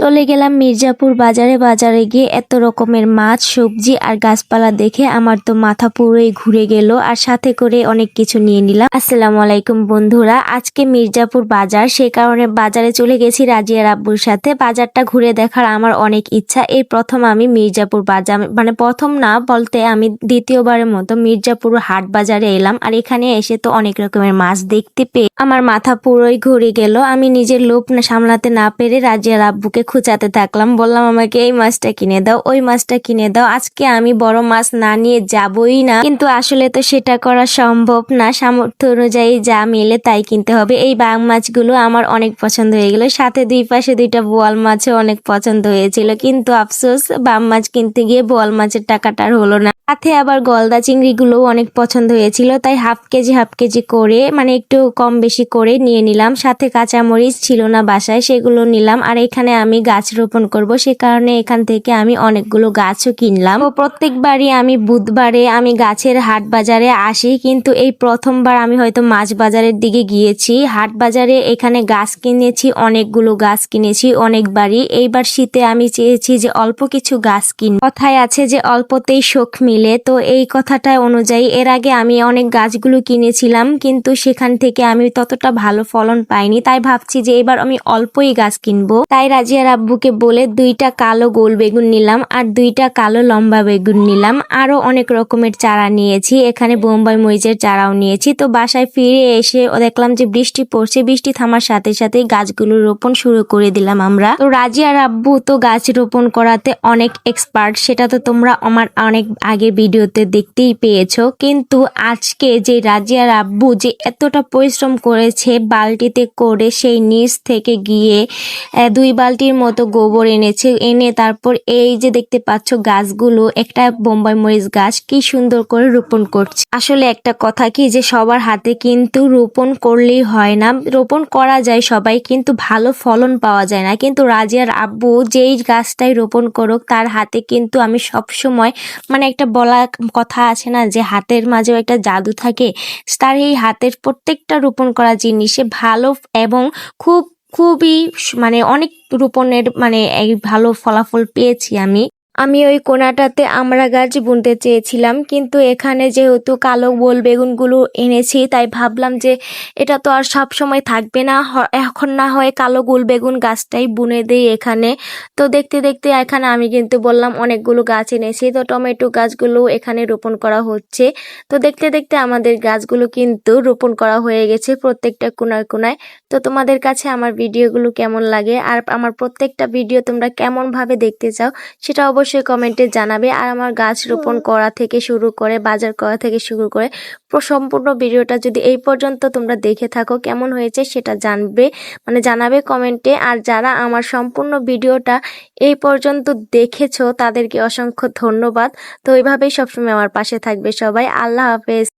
চলে গেলাম মির্জাপুর বাজারে। বাজারে গিয়ে এত রকমের মাছ, সবজি আর গাছপালা দেখে আমার তো মাথা পুরোই ঘুরে গেল আর সাথে করে অনেক কিছু নিয়ে নিলাম। আসসালামু আলাইকুম বন্ধুরা, আজকে মির্জাপুর বাজার, সে কারণে বাজারে চলে গেছি রাজিয়া রাব্বুর সাথে। বাজারটা ঘুরে দেখার আমার অনেক ইচ্ছা। এই প্রথম আমি মির্জাপুর বাজার মানে প্রথম না বলতে আমি দ্বিতীয়বারের মতো মির্জাপুর হাট বাজারে এলাম আর এখানে এসে তো অনেক রকমের মাছ দেখতে পেয়ে আমার মাথা পুরোই ঘুরে গেল। আমি নিজের লোভ সামলাতে না পেরে রাজিয়া আব্বুকে খুঁচাতে থাকলাম, বললাম, আমাকে এই মাছটা কিনে দাও, ওই মাছটা কিনে দাও, আজকে আমি বড় মাছ না নিয়ে যাবই না। কিন্তু আসলে তো সেটা করা সম্ভব না, সামর্থ্য অনুযায়ী যা মিলে তাই কিনতে হবে। এই বাঘ মাছগুলো আমার অনেক পছন্দ হয়ে গেল। সাথে দুই পাশে দুইটা বোয়াল মাছও অনেক পছন্দ হয়েছিল, কিন্তু আফসোস বাম মাছ কিনতে গিয়ে বোয়াল মাছের টাকাটা আর হলো না। সাথে আবার গলদা চিংড়িগুলোও অনেক পছন্দ হয়েছিল, তাই হাফ কেজি হাফ কেজি করে মানে একটু কম বেশি করে নিয়ে নিলাম। সাথে কাঁচামরিচ ছিল না বাসায়, সেগুলো নিলাম। আর এখানে আমি গাছ রোপণ করব, সে কারণে এখান থেকে আমি অনেকগুলো গাছও কিনলাম। প্রত্যেকবারই আমি বুধবারে আমি গাছের হাট বাজারে আসি, কিন্তু এই প্রথমবার আমি হয়তো মাছ বাজারের দিকে গিয়েছি। হাট বাজারে এখানে গাছ কিনেছি, অনেকগুলো গাছ কিনেছি অনেকবারই। এইবার শীতে আমি চেয়েছি যে অল্প কিছু গাছ কিন কথায় আছে যে অল্পতেই শোক মিলে, তো এই কথাটা অনুযায়ী এর আগে আমি অনেক গাছগুলো কিনেছিলাম, কিন্তু সেখান থেকে আমি ততটা ভালো ফলন পাইনি। তাই ভাবছি যে এবার আমি অল্পই গাছ কিনবো। তাই রাজিয়ার আব্বুকে বলে দুইটা কালো গোল বেগুন নিলাম আর দুইটা কালো লম্বা বেগুন নিলাম। আরও অনেক রকমের চারা নিয়েছি। এখানে বোম্বাই মরিচের চারাও নিয়েছি। তো বাসায় ফিরে এসে দেখলাম যে বৃষ্টি পড়ছে। বৃষ্টি থামার সাথে সাথেই গাছগুলো রোপণ শুরু করে দিলাম আমরা। তো রাজিয়ার আব্বু তো গাছ রোপণ করাতে অনেক এক্সপার্ট সেটা তো তোমরা আমার অনেক আগে ভিডিওতে দেখতেই পেয়েছ। কিন্তু আজকে যে রাজিয়ার আব্বু যে এতটা পরিশ্রম করেছে বালতিতে করে সেই নিচ থেকে গিয়ে দুই দুই বালতির মতো গোবর এনেছে, এনে তারপর এই যে দেখতে পাচ্ছ গাছগুলো, একটা বোম্বাই মরিচ গাছ, কি সুন্দর করে রোপণ করছে। আসলে একটা কথা কি যে সবার হাতে কিন্তু রোপণ করলেই হয় না। রোপণ করা যায় সবাই, কিন্তু ভালো ফলন পাওয়া যায় না। কিন্তু রাজিয়ার আব্বু যেই গাছটাই রোপণ করুক, তার হাতে কিন্তু আমি সব সময় মানে একটা বলা কথা আছে না যে হাতের মাঝেও একটা জাদু থাকে। তার এই হাতের প্রত্যেকটা রোপণ করা জিনিসে ভালো এবং খুব খুবই মানে অনেক রোপণের মানে এই ভালো ফলাফল পেয়েছি আমি। আমি ওই কোনাটাতে আমরা গাছ বুনতে চেয়েছিলাম, কিন্তু এখানে যেহেতু কালো গোল বেগুনগুলো এনেছি, তাই ভাবলাম যে এটা তো আর সব সময় থাকবে না। এখন না হয় কালো গোল বেগুন গাছটাই বুনে দেই এখানে। তো দেখতে দেখতে এখানে আমি কিন্তু বললাম অনেকগুলো গাছ এনেছি, তো টমেটো গাছগুলো এখানে রোপণ করা হচ্ছে। তো দেখতে দেখতে আমাদের গাছগুলো কিন্তু রোপণ করা হয়ে গেছে প্রত্যেকটা কোনায় কোনায়। তো তোমাদের কাছে আমার ভিডিওগুলো কেমন লাগে? আর আমার প্রত্যেকটা ভিডিও তোমরা কেমনভাবে দেখতে চাও, সেটা অবশ্যই কমেন্টে জানাবে। আর আমার গাছ রোপণ করা থেকে শুরু করে বাজার করা থেকে শুরু করে সম্পূর্ণ ভিডিওটা যদি এই পর্যন্ত তোমরা দেখে থাকো কেমন হয়েছে সেটা জানবে মানে জানাবে কমেন্টে। আর যারা আমার সম্পূর্ণ ভিডিওটা এই পর্যন্ত দেখেছ তাদেরকে অসংখ্য ধন্যবাদ। তো এইভাবেই সবসময় আমার পাশে থাকবে সবাই। আল্লাহ হাফেজ।